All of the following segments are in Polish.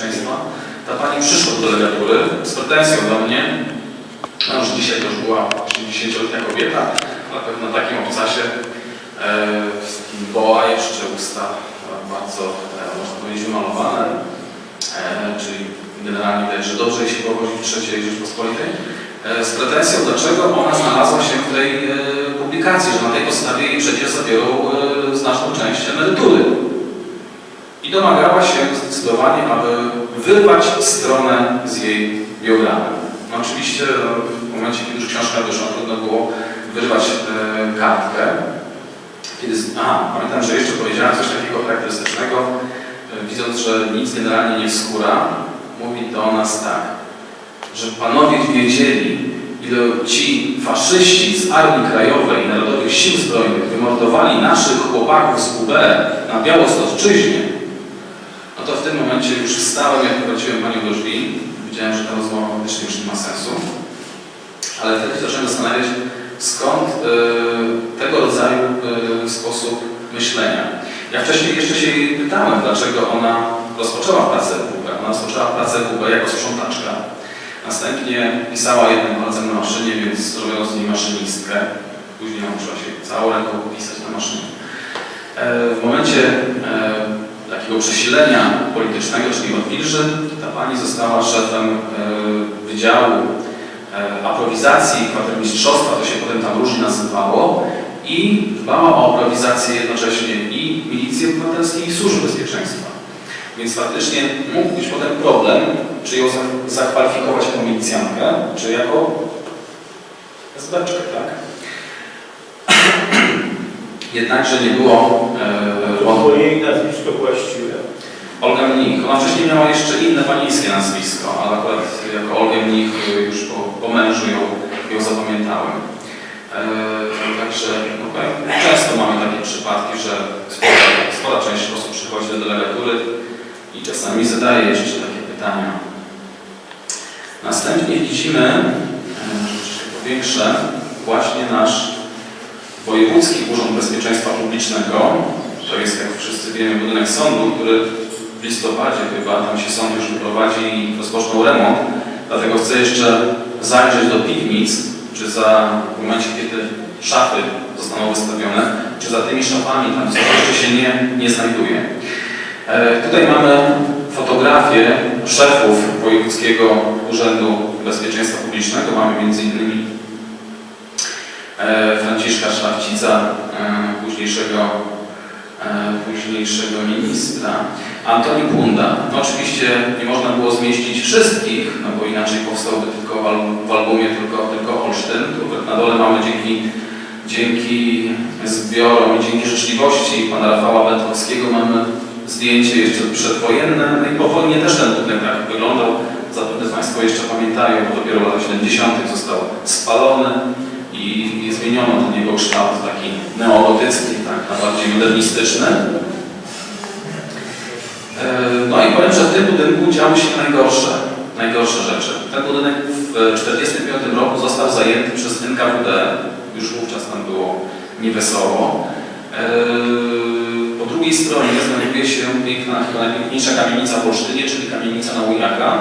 Bezpieczeństwa. Ta pani przyszła do delegatury z pretensją do mnie, no już dzisiaj to już była 80-letnia kobieta, ale pewno na takim obcasie, e, z takim boa jeszcze usta e, bardzo, e, można powiedzieć, wymalowane, e, czyli generalnie widać, że dobrze jej się powodzi w III Rzeczpospolitej, e, z pretensją, dlaczego ona znalazła się w tej e, publikacji, że na tej podstawie jej przecież zabiorą e, znaczną część emerytury. I domagała się zdecydowanie, aby wyrwać stronę z jej biografii. No oczywiście no, w momencie, kiedy już książka wyszła, trudno było wyrwać e, kartkę. Kiedy, aha, pamiętam, że jeszcze powiedziałem coś takiego charakterystycznego, e, widząc, że nic generalnie nie wskóra, mówi do nas tak, że panowie wiedzieli, ile ci faszyści z Armii Krajowej i Narodowych Sił Zbrojnych wymordowali naszych chłopaków z UB na Białostoczyźnie, no to w tym momencie już stałem, jak prowadziłem panią do drzwi. Widziałem, że ta rozmowa faktycznie już nie ma sensu. Ale wtedy zacząłem zastanawiać, skąd e, tego rodzaju e, sposób myślenia. Ja wcześniej jeszcze się jej pytałem, dlaczego ona rozpoczęła pracę w WB. Ona rozpoczęła pracę w WB jako sprzątaczka. Następnie pisała jednym palcem na maszynie, więc zrobiono z niej maszynistkę. Później nauczyła się całą ręką pisać na maszynie. E, W momencie e, takiego przesilenia politycznego, czyli odwilży, ta pani została szefem e, Wydziału e, Aprowizacji Kwatermistrzostwa, to się potem tam różnie nazywało, i dbała o aprowizację jednocześnie i Milicji Obywatelskiej i Służby Bezpieczeństwa. Więc faktycznie mógł być potem problem, czy ją za- zakwalifikować jako milicjankę, czy jako SBczkę, tak? Jednakże nie było e, Jej nazwisko właściwe. Olga Mnich. Ona wcześniej miała jeszcze inne panieńskie nazwisko, ale akurat jako Olgę Mnich y, już po, po mężu ją, ją zapamiętałem. E, także no, powiem, często mamy takie przypadki, że spora, spora część osób przychodzi do delegatury i czasami zadaje jeszcze takie pytania. Następnie widzimy, e, że się powiększę, właśnie nasz Wojewódzki Urząd Bezpieczeństwa Publicznego. To jest, jak wszyscy wiemy, budynek sądu, który w listopadzie chyba tam się sąd już wyprowadzi i rozpoczną remont. Dlatego chcę jeszcze zajrzeć do piwnic, czy za w momencie, kiedy szafy zostaną wystawione, czy za tymi szafami tam coś jeszcze się nie, nie znajduje. E, tutaj mamy fotografię szefów Wojewódzkiego Urzędu Bezpieczeństwa Publicznego. Mamy innymi e, Franciszka Szlachcica, e, późniejszego, późniejszego ministra, Antoni Punda. No oczywiście nie można było zmieścić wszystkich, no bo inaczej powstałby tylko w al- w albumie tylko, tylko Olsztyn. Tu na dole mamy dzięki, dzięki zbiorom i dzięki życzliwości pana Rafała Wędrowskiego mamy zdjęcie jeszcze przedwojenne. No i po wojnie też ten budynek tak wyglądał. Zapewne Państwo jeszcze pamiętają, bo dopiero w latach 70. został spalony i, i zmieniono ten jego kształt taki neogotycki, tak, na bardziej modernistyczny. E, No i powiem, że w tym budynku działy się najgorsze, najgorsze rzeczy. Ten budynek w 1945 roku został zajęty przez NKWD, już wówczas tam było niewesoło. E, Po drugiej stronie znajduje się piękna, chyba najpiękniejsza kamienica w Olsztynie, czyli kamienica na Ujaka.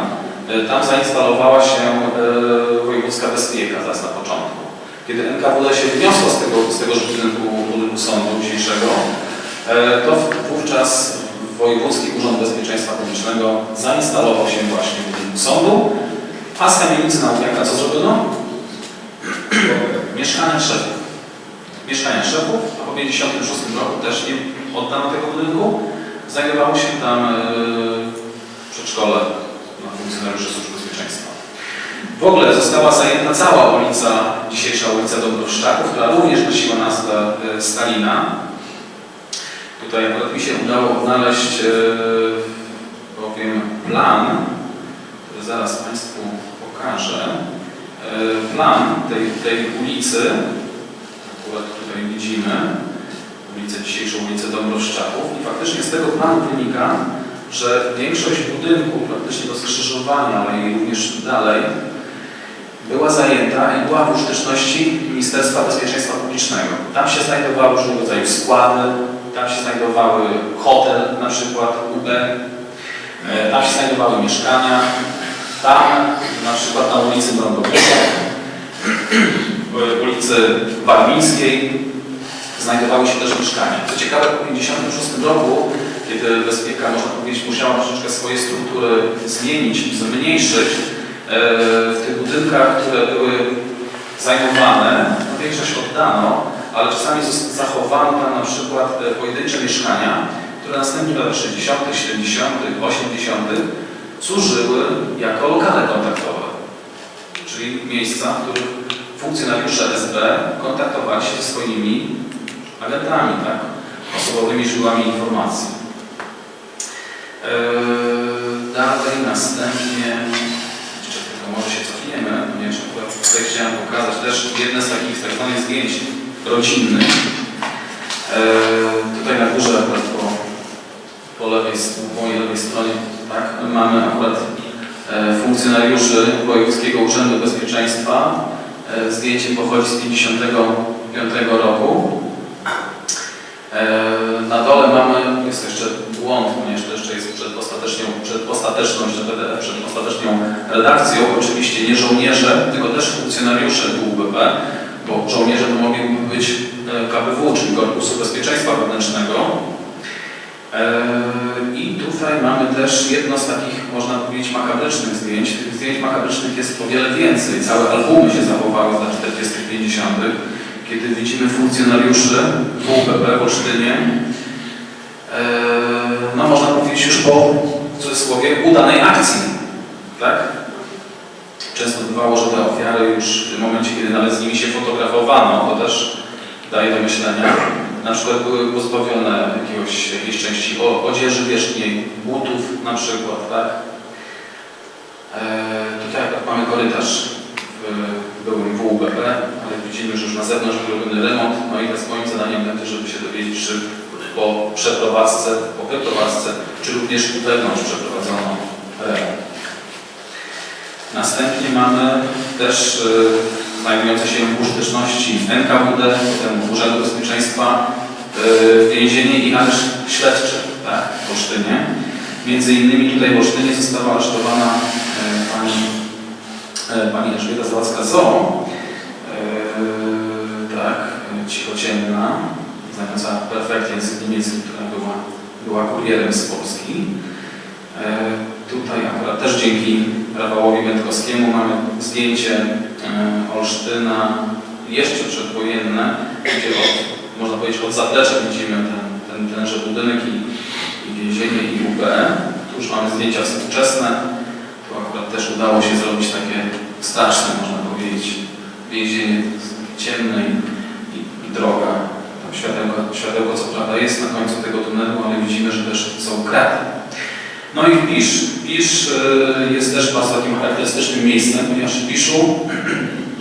E, Tam zainstalowała się wojewódzka bezpieka zaraz na początku. Kiedy NKWD się wyniosło z tego, z tegoż budynku, budynku sądu dzisiejszego, e, to wówczas Wojewódzki Urząd Bezpieczeństwa Publicznego zainstalował się właśnie w budynku sądu, a z kamienicy na Ujaka co zrobiono? Mieszkania szefów. Mieszkania szefów, a po 1956 roku też nie oddano tego budynku. Znajdowało się tam e, przedszkole dla funkcjonariuszy służb bezpieczeństwa. W ogóle została zajęta cała ulica, dzisiejsza ulica Dobrowszczaków, która również nosiła nazwę e, Stalina. Tutaj akurat mi się udało odnaleźć, e, powiem, plan, który zaraz Państwu pokażę. E, Plan tej, tej ulicy, akurat tutaj widzimy, ulicę, dzisiejszą ulicę Dąbrowszczaków i faktycznie z tego planu wynika, że większość budynków, praktycznie do skrzyżowania, ale i również dalej, była zajęta i była w użyteczności Ministerstwa Bezpieczeństwa Publicznego. Tam się znajdowały różnego rodzaju składy, tam się znajdowały hotel, na przykład UB. E, Tam się znajdowały mieszkania. Tam, na przykład na ulicy Brądowicza, w ulicy Warmińskiej, znajdowały się też mieszkania. Co ciekawe, po 1956 roku, kiedy Bezpieka, można powiedzieć, musiała troszeczkę swoje struktury zmienić, zmniejszyć, w tych budynkach, które były zajmowane, no większość oddano, ale czasami zachowano tam na przykład e, pojedyncze mieszkania, które następnie w latach 60., 70., 80. służyły jako lokale kontaktowe, czyli miejsca, w których funkcjonariusze SB kontaktowali się ze swoimi agentami, tak? osobowymi źródłami informacji. Eee, dalej, następnie, może się cofniemy, ponieważ tutaj chciałem pokazać też jedne z takich tak zwanych zdjęć rodzinnych. Eee, tutaj na górze akurat po, po lewej, po mojej lewej stronie tak, mamy akurat e, funkcjonariuszy Wojewódzkiego Urzędu Bezpieczeństwa. E, Zdjęcie pochodzi z 1955 roku. E, Na dole mamy, jest jeszcze błąd, ponieważ to jeszcze jest przed ostateczną, przed ostateczną, przed ostateczną redakcją. Oczywiście nie żołnierze, tylko też funkcjonariusze WBB, bo żołnierze to mogliby być e, KBW, czyli Korpusu Bezpieczeństwa Wewnętrznego. E, I tutaj mamy też jedno z takich, można powiedzieć, makabrycznych zdjęć. Tych zdjęć makabrycznych jest o wiele więcej. Całe albumy się zachowały z lat 40., 50., kiedy widzimy funkcjonariuszy WPB w Olsztynie. E, No można powiedzieć już po, w cudzysłowie, udanej akcji. Tak? Często bywało, że te ofiary już w momencie, kiedy nawet z nimi się fotografowano, to też daje do myślenia. Na przykład były pozbawione jakiegoś, jakiejś części odzieży wierzchniej, butów na przykład, tak? E, tutaj mamy korytarz w byłym WUBP, ale widzimy, że już na zewnątrz był robiony remont, no i teraz moim zadaniem będzie, żeby się dowiedzieć, czy po przeprowadzce, po wyprowadzce, czy również wewnątrz przeprowadzono remont. Następnie mamy też y, znajdujące się użyteczności NKWD, potem Urzędu Bezpieczeństwa, y, więzienie i areszt śledczy tak, w Olsztynie. Między innymi tutaj w Olsztynie została aresztowana pani, y, pani Elżbieta Zawadzka-Zo, y, tak, y, cichociemna, znająca perfekt język niemiecki, która była, była kurierem z Polski. E, Tutaj akurat też dzięki Rafałowi Będkowskiemu mamy zdjęcie e, Olsztyna jeszcze przedwojenne, gdzie od, można powiedzieć od zaplecza widzimy ten, ten, tenże budynek i, i więzienie i UBE. Tu już mamy zdjęcia współczesne. Tu akurat też udało się zrobić takie straszne, można powiedzieć, więzienie ciemne i, i droga. Tam światełko, co prawda jest na końcu tego tunelu, ale widzimy, że też są kraty. No i Pisz. Pisz y, jest też bardzo takim charakterystycznym miejscem, ponieważ w Piszu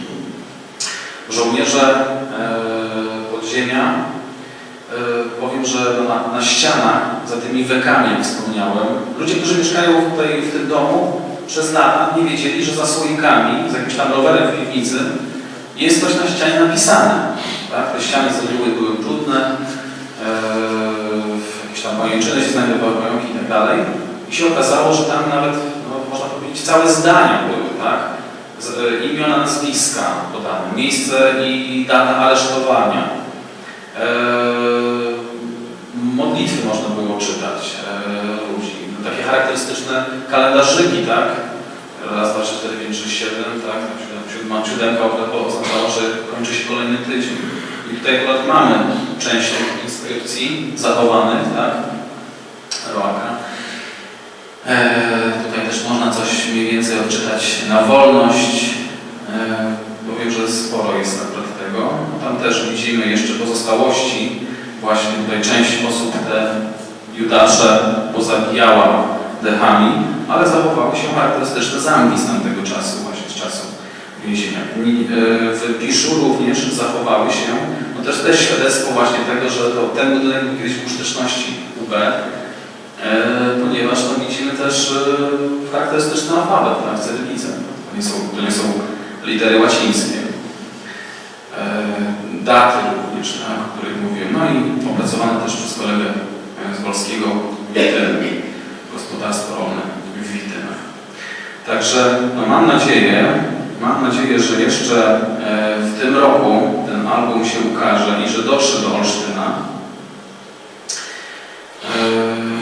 żołnierze e, podziemia, e, powiem, że na, na ścianach, za tymi wekami, jak wspomniałem, ludzie, którzy mieszkają tutaj w tym domu, przez lata nie wiedzieli, że za słoikami, z jakimś tam rowerem w piwnicy, jest coś na ścianie napisane. Tak? Te ściany z były e, jakieś tam pajęczyny się znajdowały, pająki i tak dalej. I się okazało, że tam nawet, no, można powiedzieć, całe zdania były, tak? Z, e, imiona, nazwiska podane, miejsce i data aresztowania. E, modlitwy można było czytać e, ludzi. Takie charakterystyczne kalendarzyki, tak? Raz, dwa, trzy, cztery, pięć, sześć, siedem, tak? Siódma, siódemka oznaczała, że kończy się kolejny tydzień. I tutaj akurat mamy część tych inskrypcji zachowanych, tak? Roaka. E, tutaj też można coś mniej więcej odczytać na wolność. E, powiem, że sporo jest akurat tego. No, tam też widzimy jeszcze pozostałości. Właśnie tutaj część osób te Judasze pozabijała dechami, ale zachowały się charakterystyczne zamki z tamtego czasu, właśnie z czasu więzienia. Ni- e, W Piszu również zachowały się też też świadectwo właśnie tego, że to, ten budynek był kiedyś w użyteczności UB, E, ponieważ no, widzimy też e, charakterystyczny alfabet, tak, cyrylicę. To nie są, to nie są litery łacińskie. E, daty również, tak, o których mówiłem. No i opracowane też przez kolegę e, z Polskiego Wiety Gospodarstwo Rolne Także no, mam nadzieję, mam nadzieję, że jeszcze e, w tym roku ten album się ukaże i że dotrze do Olsztyna. E,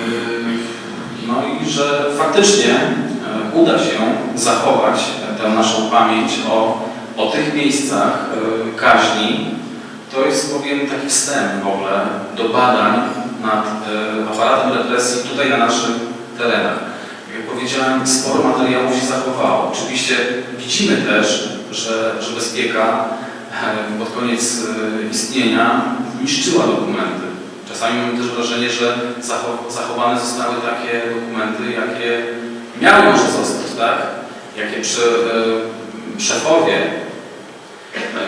No i że faktycznie e, uda się zachować tę naszą pamięć o, o tych miejscach kaźni. To jest powiem taki wstęp w ogóle do badań nad aparatem represji tutaj na naszych terenach. Powiedziałem, sporo materiałów się zachowało. Oczywiście widzimy też, że, że bezpieka pod koniec e, istnienia niszczyła dokumenty. Czasami mamy też wrażenie, że zacho- zachowane zostały takie dokumenty, jakie miały może zostać, tak? Jakie przy, e, szefowie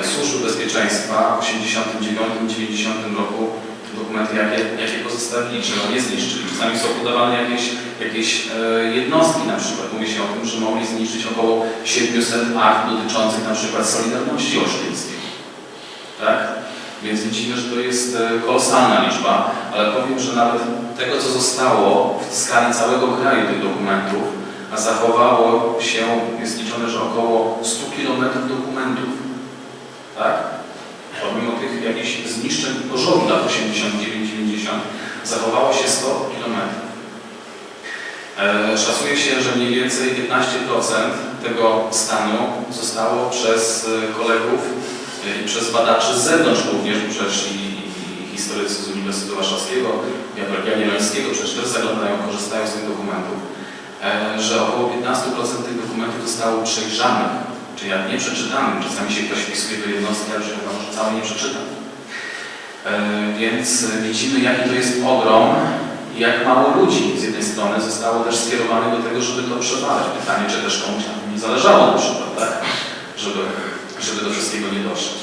e, Służby Bezpieczeństwa w 1989-90 roku dokumenty, jakie, jakie pozostawili, czy nie zniszczyli. Czasami są podawane jakieś, jakieś e, jednostki, na przykład mówi się o tym, że mogli zniszczyć około 700 akt dotyczących na przykład Solidarności Olsztyńskiej. Tak? Więc widzimy, że to jest e, kolosalna liczba, ale powiem, że nawet tego, co zostało w skali całego kraju tych dokumentów, a zachowało się, jest liczone, że około 100 km dokumentów. Tak? Pomimo tych jakichś zniszczeń i pożogów lat 89-90 zachowało się 100 km. E, Szacuje się, że mniej więcej 15% tego stanu zostało przez e, kolegów e, i przez badaczy z zewnątrz również, przecież i, i historycy z Uniwersytetu Warszawskiego, Jagiellońskiego przecież też zaglądają, korzystają z tych dokumentów, że około 15% tych dokumentów zostało przejrzanych, czyli jak nie przeczytanym. Czasami się ktoś wpisuje do jednostki, ale że wiadomo, że całe nie przeczyta. E, Więc widzimy, jaki to jest ogrom i jak mało ludzi z jednej strony zostało też skierowanych do tego, żeby to przebadać. Pytanie, czy też komuś nie zależało na przykład, tak? Żeby, żeby do wszystkiego nie dotrzeć.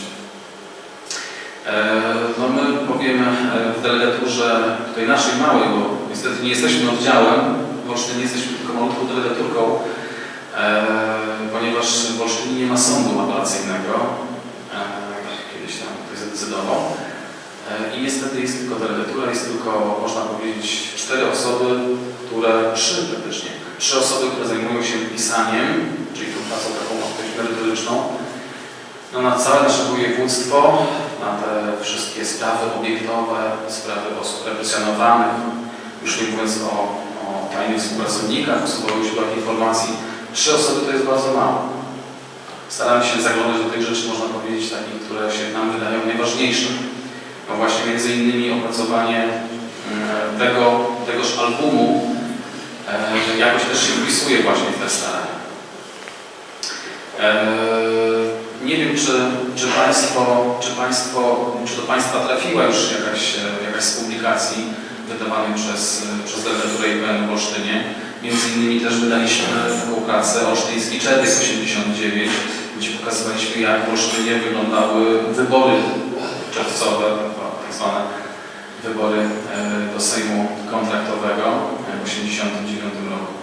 E, No my powiemy e, w delegaturze tutaj naszej małej, bo niestety nie jesteśmy oddziałem, w Olsztynie jesteśmy tylko malutką delegaturką, ponieważ w Olsztynie nie ma sądu apelacyjnego. E, Kiedyś tam ktoś zadecydował. E, I niestety jest tylko delegatura, jest tylko, można powiedzieć, cztery osoby, które, trzy praktycznie, trzy osoby, które zajmują się pisaniem, czyli tą pracą taką merytoryczną, no, na całe nasze województwo, na te wszystkie sprawy obiektowe, sprawy osób represjonowanych, już nie mówiąc o, o tajnych współpracownikach, osobowych źródłach informacji, trzy osoby to jest bardzo mało. Staramy się zaglądać do tych rzeczy, można powiedzieć, takich, które się nam wydają najważniejsze. No właśnie między innymi opracowanie mm, tego, tegoż albumu e, jakoś też się wpisuje właśnie w te starania. E, Nie wiem, czy, czy, państwo, czy, państwo, czy do Państwa trafiła już jakaś, e, jakaś z publikacji wydawanej przez, przez delegaturę IPN w Olsztynie. Między innymi też wydaliśmy taką pracę Olsztyński Czerwiec 89, gdzie pokazywaliśmy, jak w Olsztynie wyglądały wybory czerwcowe, tak zwane wybory e, do Sejmu kontraktowego w 1989 roku.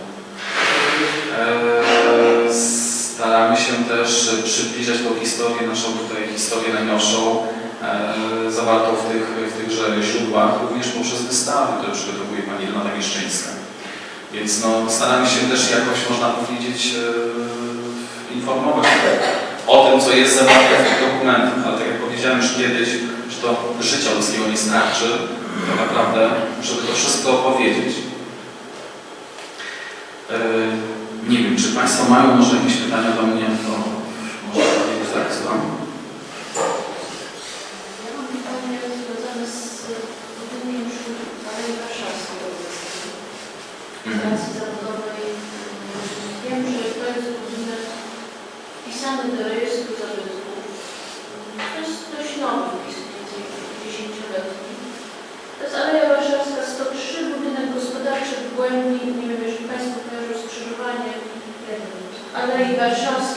E, Staramy się też przybliżać tą historię, naszą tutaj historię najnowszą, e, zawartą w, tych, w tychże źródłach, również poprzez wystawy, które przygotowuje Pani Renata Mieszczyńska. Więc no, staramy się też jakoś, można powiedzieć, e, informować o tym, co jest zawarte w tych dokumentach. Ale tak jak powiedziałem już kiedyś, że to życia ludzkiego nie starczy, tak naprawdę, żeby to wszystko opowiedzieć. E, Nie wiem, czy Państwo mają może jakieś pytania do mnie, to dal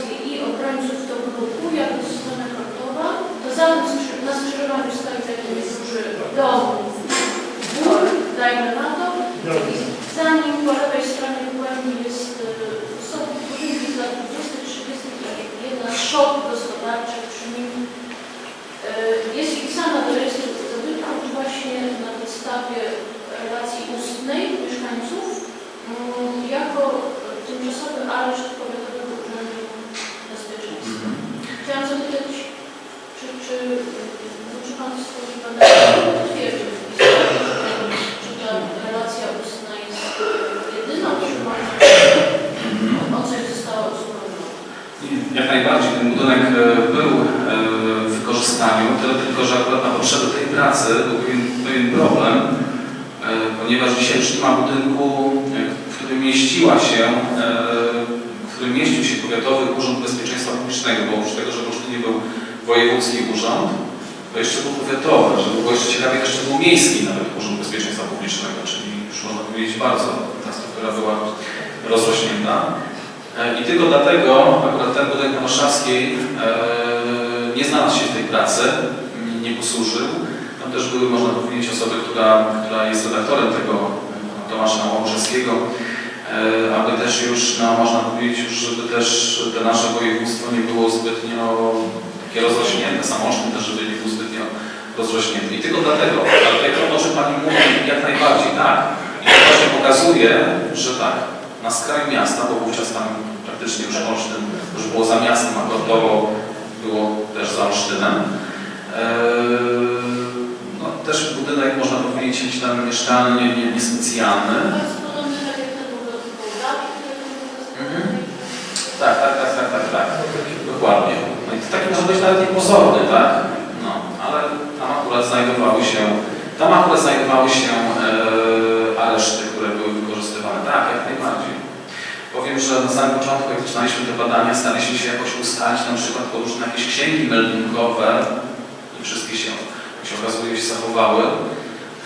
dlatego akurat ten budynek na Warszawskiej e, nie znalazł się w tej pracy, nie- posłużył. Tam też były, można powiedzieć, osoby, która, która jest redaktorem tego, e, Tomasza Łabuszewskiego, e, aby też już, no, można powiedzieć, już, żeby też te nasze województwo nie było zbytnio takie rozrośnięte, samolotne też, żeby nie było zbytnio rozrośnięte. I tylko dlatego, dlatego to, że Pani mówi jak najbardziej, tak. I to właśnie pokazuje, że tak, na skraju miasta, bo wówczas tam praktycznie już Olsztyn już było za miastem, a Gordowo było też za Olsztynem. Eee, no, też budynek, można powiedzieć, jakiś tam mieszkalny, nie, nie, niespecjalny. Tak Mhm. Tak, tak, tak, tak, tak, tak. Dokładnie. No i taki może być nawet niepozorny, tak? No, ale tam akurat znajdowały się, tam akurat znajdowały się e, areszty, które były wykorzystywane. Tak, jak najbardziej. Powiem, że na samym początku, jak zaczynaliśmy te badania, staraliśmy się jakoś ustalić na przykład poróżne jakieś księgi meldunkowe i wszystkie się, się okazuje, się zachowały.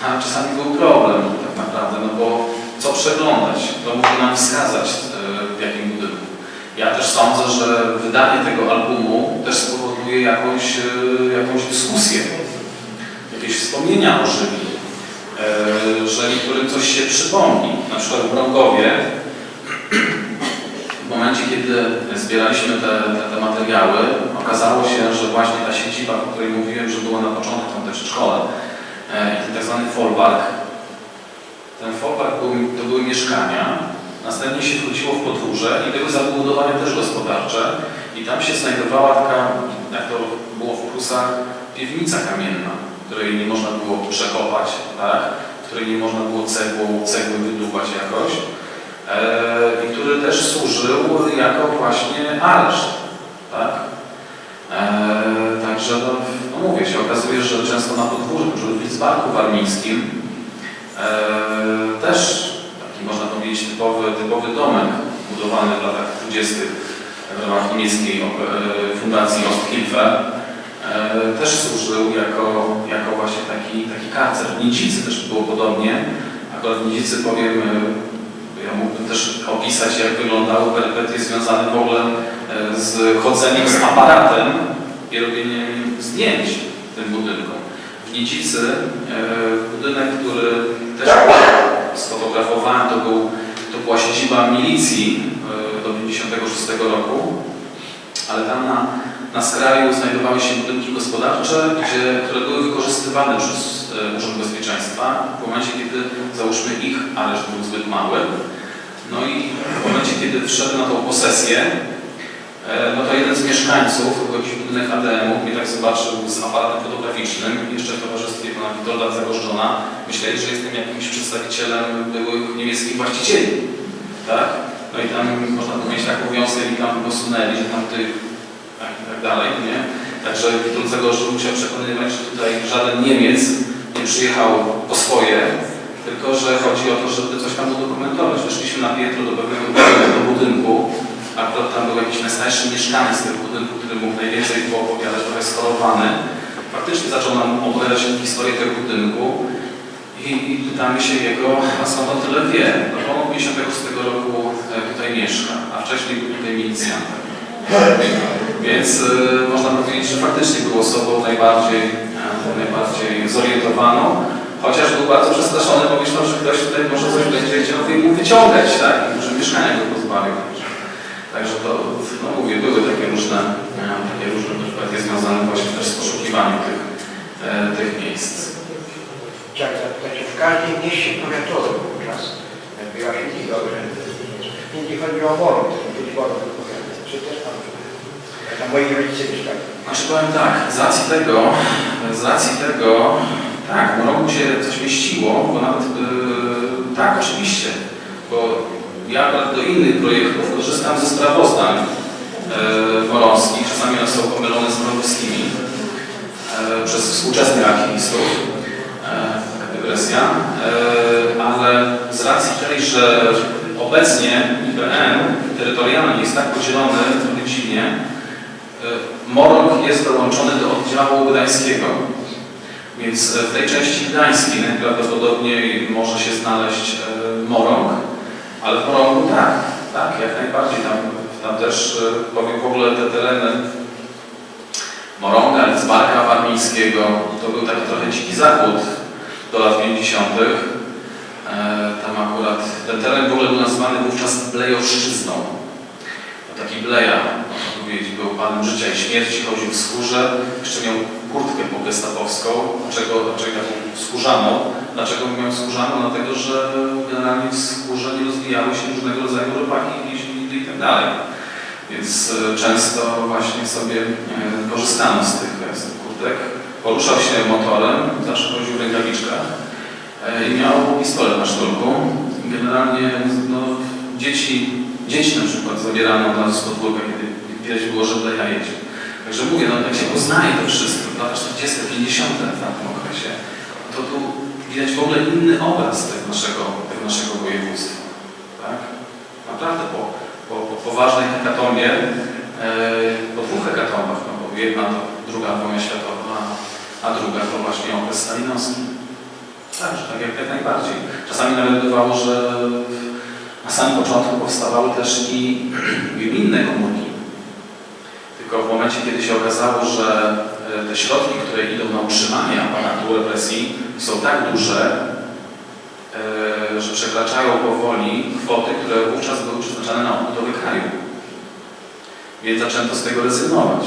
A czasami był problem tak naprawdę, no bo co przeglądać? To mógł nam wskazać e, w jakim budynku. Ja też sądzę, że wydanie tego albumu też spowoduje jakąś, e, jakąś dyskusję, jakieś wspomnienia ożywi, e, że niektórym coś się przypomni. Na przykład w Brąkowie, w momencie kiedy zbieraliśmy te, te, te materiały, okazało się, że właśnie ta siedziba, o której mówiłem, że była na początku tam też w szkole, ten tak zwany folwark, ten folwark był, to były mieszkania, następnie się wchodziło w podwórze i były zabudowania też gospodarcze i tam się znajdowała taka, jak to było w Prusach, piwnica kamienna, której nie można było przekopać, tak? której nie można było cegłą, cegły wydłubać jakoś e, który też służył jako właśnie areszt. Tak? E, także no, no mówię się, okazuje, że często na podwórzu, czy w Lidzbarku Warmińskim e, też taki można powiedzieć typowy, typowy domek budowany w latach 20. w ramach niemieckiej e, fundacji Osthilfe e, też służył jako, jako właśnie taki, taki karcer. W Nidzicy też było podobnie. Akurat w Nidzicy powiem, e, ja mógłbym też opisać, jak wyglądały perypetie związane w ogóle e, z chodzeniem z aparatem i robieniem zdjęć tym budynkom. W Nidzicy e, budynek, który też sfotografowałem, to, był, to była siedziba milicji e, do 1956 roku, ale tam na, na skraju znajdowały się budynki gospodarcze, gdzie, które były wykorzystywane przez e, Urząd Bezpieczeństwa w momencie, kiedy załóżmy ich areszt był zbyt mały. No i w momencie, kiedy wszedł na tą posesję, e, no to jeden z mieszkańców, był jakiś budynek ADM-u, mnie tak zobaczył z aparatem fotograficznym, jeszcze w towarzystwie pana Witolda Zagorzczona. Myśleli, że jestem jakimś przedstawicielem byłych niemieckich właścicieli. Tak? No i tam można powiedzieć tak mówiąc, i tam posunęli, że tam ty tak i tak dalej, nie? Także Witold Zagorzczyn musiał przekonywać, że tutaj żaden Niemiec nie przyjechał po swoje, tylko że chodzi o to, żeby coś tam udokumentować. Weszliśmy na piętro do pewnego do budynku, akurat tam był jakiś najstarszy mieszkaniec tego budynku, który mógł najwięcej było opowiadać, trochę schorowany. Faktycznie zaczął nam opowiadać historię tego budynku i, i pytamy się jego, a skąd on tyle wie? No bo on 56 roku e, tutaj mieszka, a wcześniej był tutaj milicjantem. Więc e, można powiedzieć, że faktycznie był osobą najbardziej, e, najbardziej zorientowaną, chociaż był bardzo przestraszony, bo myślał, że ktoś tutaj może coś będzie chciał mu wyciągać, tak? Może mieszkania go pozbawił. Także to, no mówię, były takie różne, e, takie różne kwestie związane właśnie też z poszukiwaniem tych, e, tych miejsc. Zapytać, czy w każdym mieście powiatowym wówczas była siedziba urzędu. Nie chodzi o Morą, też Czy też Jak tam moi rodzice mieszkali. Znaczy powiem tak, z racji tego, z racji tego, tak, w Morągu się coś mieściło, bo nawet, yy, tak, oczywiście, bo ja do innych projektów korzystam ze sprawozdań yy, morąskich, czasami one są pomylone z morowskimi yy, przez współczesnych archivistów, yy, dygresja, yy, ale z racji tej, że obecnie IPN jest tak podzielony, trochę dziwnie, Morąg jest dołączony do oddziału gdańskiego, więc w tej części gdańskiej najprawdopodobniej może się znaleźć e, Morąg, ale w Morągu tak, tak, jak najbardziej. Tam, tam też e, powiem w ogóle te tereny Morąga, Lidzbarka Warmińskiego, to był taki trochę dziki zachód do lat 50. E, Tam akurat ten teren w ogóle był nazywany wówczas Blejoszczyzną. Taki Bleja, można powiedzieć, był panem życia i śmierci, chodził w skórze, jeszcze miał kurtkę pogestapowską. Dlaczego, dlaczego taką skórzaną? Dlaczego miał skórzaną? Dlatego, że generalnie w skórze nie rozwijały się różnego rodzaju robaki, i tak dalej. Więc e, często właśnie sobie e, korzystano z tych, z tych kurtek. Poruszał się motorem, zawsze chodził w rękawiczkach e, i miał pistolet na szturku. Generalnie no, dzieci, dzieci na przykład zabierano od razu z podwórka, kiedy widać było, że Bleja jedzie. Także mówię, no jak się poznaje to wszystko, w latach 40., 50. w tamtym okresie, to tu widać w ogóle inny obraz tego naszego, tego naszego województwa. Tak? Naprawdę po, po, po poważnej hekatombie, e, po dwóch hekatombach, no bo jedna to druga wojna światowa, a druga to właśnie okres stalinowski. Tak, że tak jak, jak najbardziej. Czasami nawet bywało, że na samym początku powstawały też i inne komórki. Tylko w momencie, kiedy się okazało, że e, te środki, które idą na utrzymanie aparatu represji są tak duże, e, że przekraczają powoli kwoty, które wówczas były przeznaczane na odbudowę kraju. Więc zaczęto z tego rezygnować.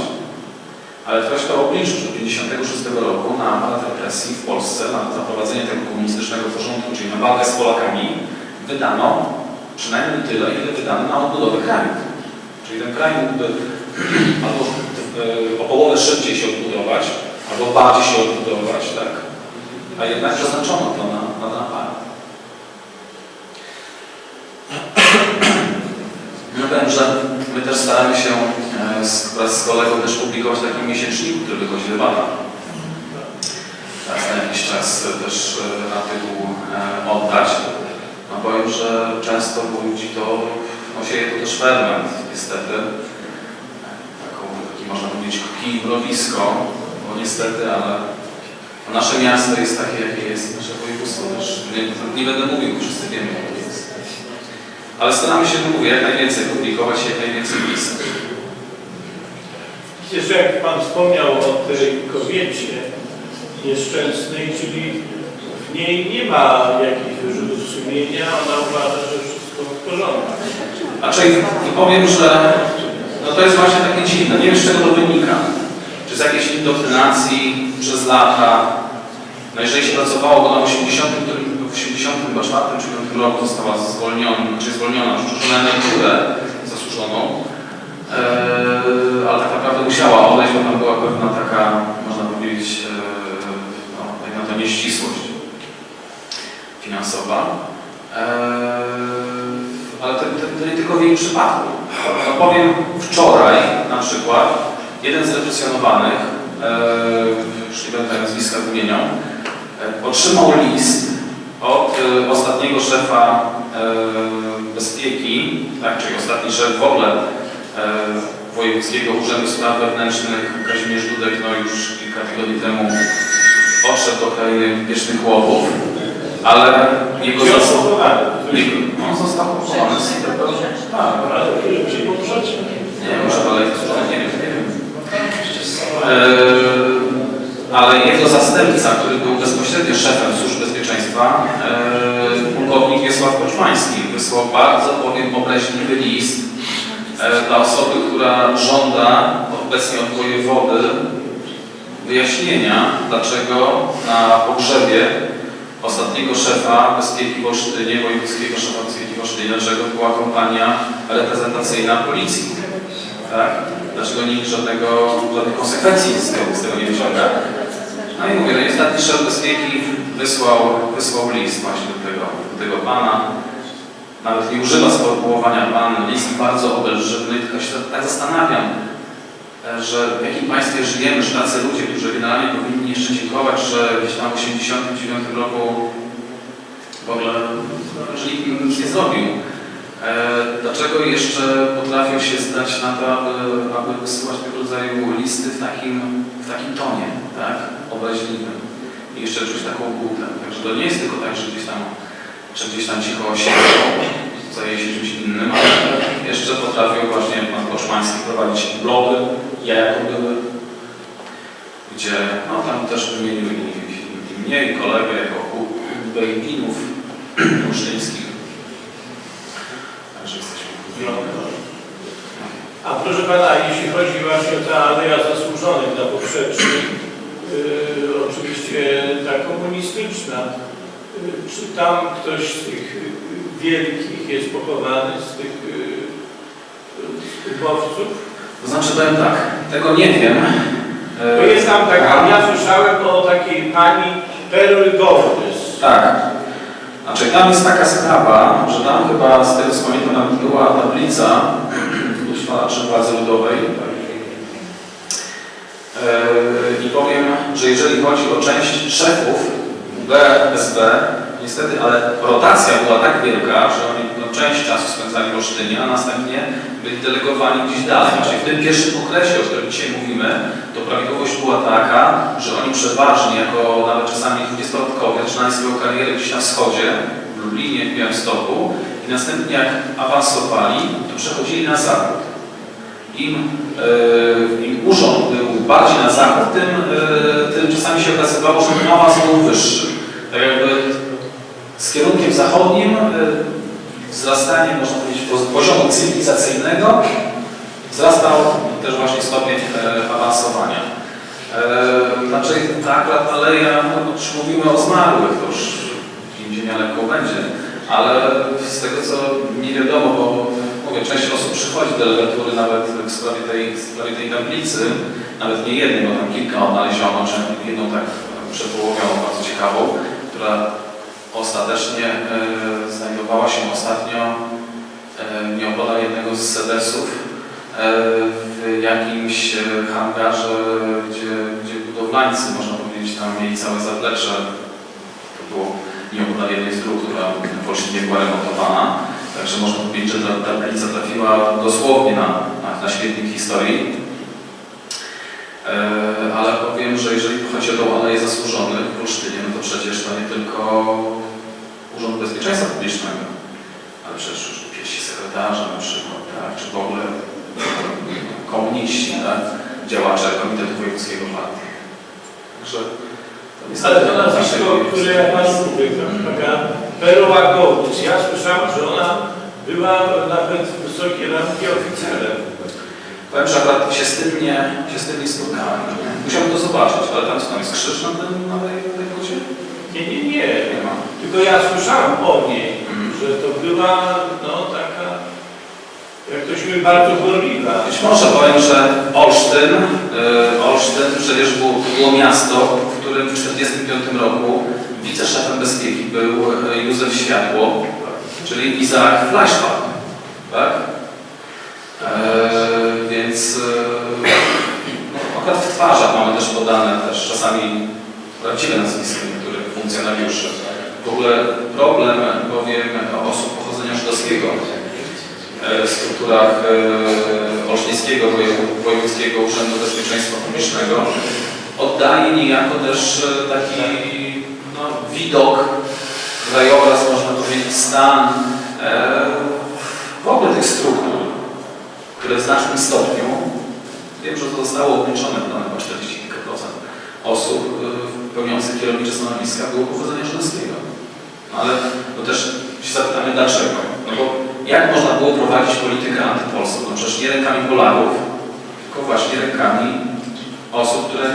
Ale ktoś to obliczył, że 1956 roku na aparat represji w Polsce, na zaprowadzenie tego komunistycznego porządku, czyli na walkę z Polakami, wydano przynajmniej tyle, ile wydano na odbudowę kraju. Czyli ten kraj mógłby albo e, o połowę szybciej się odbudować, albo bardziej się odbudować, tak? A jednak przeznaczono to na, na powiem, że my też staramy się e, z, wraz z kolegą też publikować w takim miesięczniku, który wychodzi debata. Raz na jakiś czas też e, artykuł oddać. No powiem, że często budzi to, no to też ferment, niestety. Taką, taki można powiedzieć kij mrowisko, bo niestety, ale nasze miasto jest takie, jakie jest, nasze województwo też, nie, nie będę mówił, wszyscy wiemy, jakie jest. Ale staramy się, mówię, jak najwięcej publikować, jak najwięcej pisać. Jeszcze jak Pan wspomniał o tej kobiecie nieszczęsnej, czyli niej nie ma jakichś wyrzutów sumienia, ona uważa, że wszystko w porządku. Znaczy, i powiem, że no to jest właśnie takie dziwne. Nie wiem, z czego to wynika. Czy z jakiejś indoktrynacji przez lata. No jeżeli się pracowało, bo na 80, którym, w 84 czy 5 roku została zwolniona, czy zwolniona, przeszła na emeryturę zasłużoną, eee, ale tak naprawdę musiała odejść, bo tam była pewna taka, można powiedzieć, eee, no, to nieścisłość finansowa. Eee, ale to, to, to nie tylko w jej przypadku. No powiem, wczoraj na przykład jeden z represjonowanych, e, już nie będę nazwiska wymieniał, e, otrzymał list od e, ostatniego szefa e, bezpieki, tak, czyli ostatni szef w ogóle e, Wojewódzkiego Urzędu Spraw Wewnętrznych, Kazimierz Dudek, no już kilka tygodni temu odszedł do krainy wiecznych łowów, ale jego Został pochowany. nie, on został pochowany z tak, Ale żeby się poprzeć? nie, może dalej, nie wiem, nie wiem. Eee, ale jego zastępca, który był bezpośrednio szefem Służb Bezpieczeństwa, eee, pułkownik Wiesław Koczmański, wysłał bardzo, powiem, obraźliwy list e, dla osoby, która żąda obecnie od wojewody wyjaśnienia, dlaczego na pogrzebie ostatniego szefa bezpieki w Olsztynie, wojewódzkiego szefa bezpieki w Olsztynie, dlaczego była kompania reprezentacyjna policji. Tak? Dlaczego nikt żadnego, żadnych konsekwencji z tego, z tego nie wyciąga? No i mówię, no i ostatni szef bezpieki wysłał, wysłał list właśnie do tego, do tego pana. Nawet nie używa sformułowania pan, list bardzo obelżywny, tylko się tak zastanawiam, że w jakim państwie żyjemy, że tacy ludzie, którzy generalnie powinni jeszcze dziękować, że gdzieś tam w 1989 roku w ogóle, że nikt im nic nie zrobił. E, Dlaczego jeszcze potrafią się zdać na to, aby, aby wysyłać tego rodzaju listy w takim, w takim tonie, tak? Obraźliwym. I jeszcze czuć taką głódę. Także to nie jest tylko tak, że gdzieś tam, że gdzieś tam cicho siedzą, zajęli się czymś innym, ale jeszcze potrafią właśnie pan Koszmański prowadzić blogy, ja jako były, gdzie no tam też wymienił i, mnie i kolegę jako Bejbinów olsztyńskich. Także jesteśmy A proszę pana, jeśli chodzi właśnie o tę aleja zasłużonych dla poprzecznych, yy, oczywiście ta komunistyczna, czy tam ktoś z tych yy, wielkich jest pochowany, z tych ubowców? To znaczy powiem tak, tego nie wiem. To jest tam taka, ja słyszałem o takiej pani Perły Gołdys. Tak. Znaczy tam jest taka sprawa, że tam chyba z tego co pamiętam była tablica utrwalaczy władzy ludowej. E, I powiem, że jeżeli chodzi o część szefów BSB, niestety, ale rotacja była tak wielka, że oni no, część czasu spędzali w Olsztynie, a następnie byli delegowani gdzieś dalej. Czyli w tym pierwszym okresie, o którym dzisiaj mówimy, to prawidłowość była taka, że oni przeważnie, jako nawet czasami dwudziestolatkowie, zaczynali swoją karierę gdzieś na wschodzie, w Lublinie, w Białymstoku i następnie jak awansowali, to przechodzili na zachód. Im, e, im urząd był bardziej na zachód, tym, e, tym czasami się okazywało, że awans był wyższy. Tak jakby z kierunkiem zachodnim e, wzrastanie, można powiedzieć, poz- poziomu cywilizacyjnego wzrastał też właśnie stopień e, awansowania. E, znaczy, ta akurat aleja, no, już mówimy o zmarłych, to już im dzień lekko będzie, ale z tego co nie wiadomo, bo mówię, część osób przychodzi do delegatury nawet w sprawie tej, w sprawie tej tablicy, nawet nie jednej, bo tam kilka odnaleziono, czy jedną tak przepołowioną, bardzo ciekawą, która ostatecznie e, znajdowała się ostatnio e, nieopodal jednego z sedesów e, w jakimś hangarze, gdzie, gdzie budowlańcy, można powiedzieć, tam mieli całe zaplecze. To było nieopodal jednej z dróg, która w Olsztynie była remontowana. Także można powiedzieć, że ta tablica trafiła dosłownie na, na, na śmietnik historii. Ale powiem, że jeżeli chodzi o tą aleję zasłużonych w Olsztynie, no to przecież to nie tylko Urząd Bezpieczeństwa Publicznego, ale przecież już piesi sekretarza na przykład, tak, czy w ogóle komuniści, tak, działacze Komitetu Wojewódzkiego Partii. Także to jest Ale to nazwisko, które mówię, to taka Perła. Ja słyszałem, że ona była nawet wysokiej rangi oficerem. Powiem, że akurat się z tym nie, się z tym nie spotkałem. Musiałbym to zobaczyć, ale tam co tam jest krzyż na tym na tej, na tej płycie? Nie, nie, nie. Nie ma. Tylko ja słyszałem o niej, Mhm. że to była no taka, jak to się mówi, bardzo gorliwa. Być może powiem, że Olsztyn, y, Olsztyn przecież było, było miasto, w którym w 1945 roku wiceszefem bezpieki był y, Józef Światło, czyli Izaak Fleischbach, tak? E, więc e, no, akurat w twarzach mamy też podane też czasami prawdziwe nazwiska niektórych funkcjonariuszy. W ogóle problem bowiem osób pochodzenia żydowskiego e, w strukturach e, Olsztyńskiego Wojew- Wojewódzkiego Urzędu Bezpieczeństwa Publicznego oddaje niejako też taki no, widok, krajobraz, można powiedzieć, stan w ogóle tych struktur, które w znacznym stopniu, wiem, że to zostało obliczone, to chyba 40 kilka procent osób e, pełniących kierownicze stanowiska było pochodzenia żydowskiego. No ale to też się zapytamy dlaczego. No bo jak można było prowadzić politykę antypolską? No przecież nie rękami Polaków, tylko właśnie rękami osób, które